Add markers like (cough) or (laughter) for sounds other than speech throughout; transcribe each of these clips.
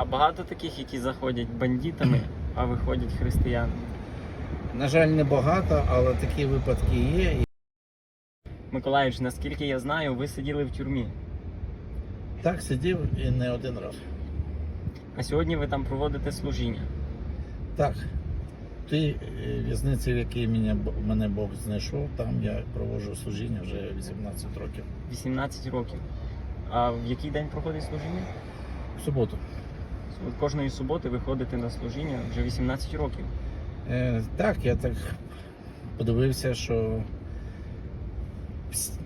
А багато таких, які заходять бандитами, а виходять християнами. На жаль, не багато, але такі випадки є. Миколаївич, наскільки я знаю, ви сиділи в тюрмі. так сидів і не один раз. А сьогодні ви там проводите служіння. Так, тій е, в'язниці, в якій мене, мене Бог знайшов, там я проводжу служіння вже 18 років. 18 років. А в який день проходить служіння? В суботу. От кожної суботи ви ходите на служіння вже 18 років. Е, так, я так подивився, що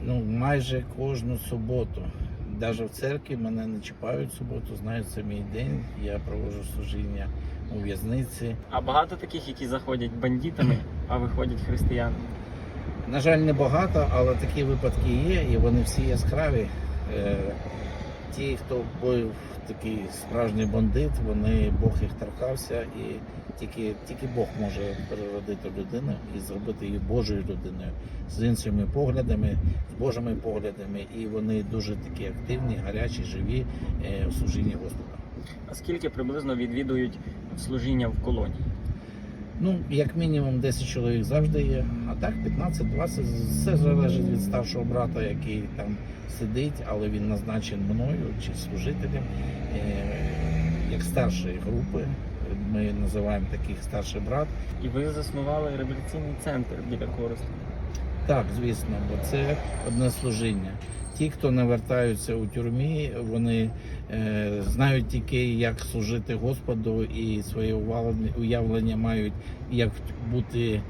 ну, майже кожну суботу, навіть в церкві мене не чіпають в суботу, знають, це мій день, я проводжу служіння у в'язниці. А багато таких, які заходять бандитами, (clears throat) а виходять християнами. На жаль, не багато, але такі випадки є, і вони всі яскраві. Е, Ті, хто був такий справжній бандит, вони Бог їх торкався, і тільки, тільки Бог може переродити людину і зробити її Божою людиною з іншими поглядами, з Божими поглядами, і вони дуже такі активні, гарячі, живі е, в служінні Господа. А скільки приблизно відвідують служіння в колонії? Ну, як мінімум 10 чоловік завжди є, а так 15-20, все залежить від старшого брата, який там сидить, але він назначений мною чи служителем е, як старшої групи. Ми називаємо таких старший брат. І ви заснували реабілітаційний центр біля Коросту. Так, звісно, бо це одне служіння. Ті, хто навертаються у тюрмі, вони е, знають тільки, як служити Господу, і своє уявлення мають, як бути е,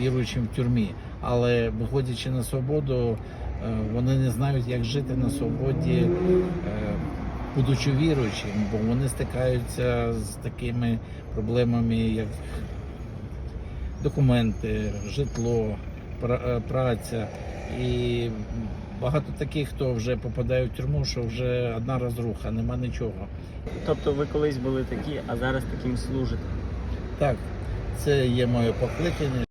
віруючим в тюрмі. Але виходячи на свободу, е, вони не знають, як жити на свободі, е, будучи віруючим, бо вони стикаються з такими проблемами, як документи, житло, праця. І багато таких, хто вже попадає в тюрму, що вже одна розруха, нема нічого. Тобто ви колись були такі, а зараз таким служите. Так, це є моє покликання.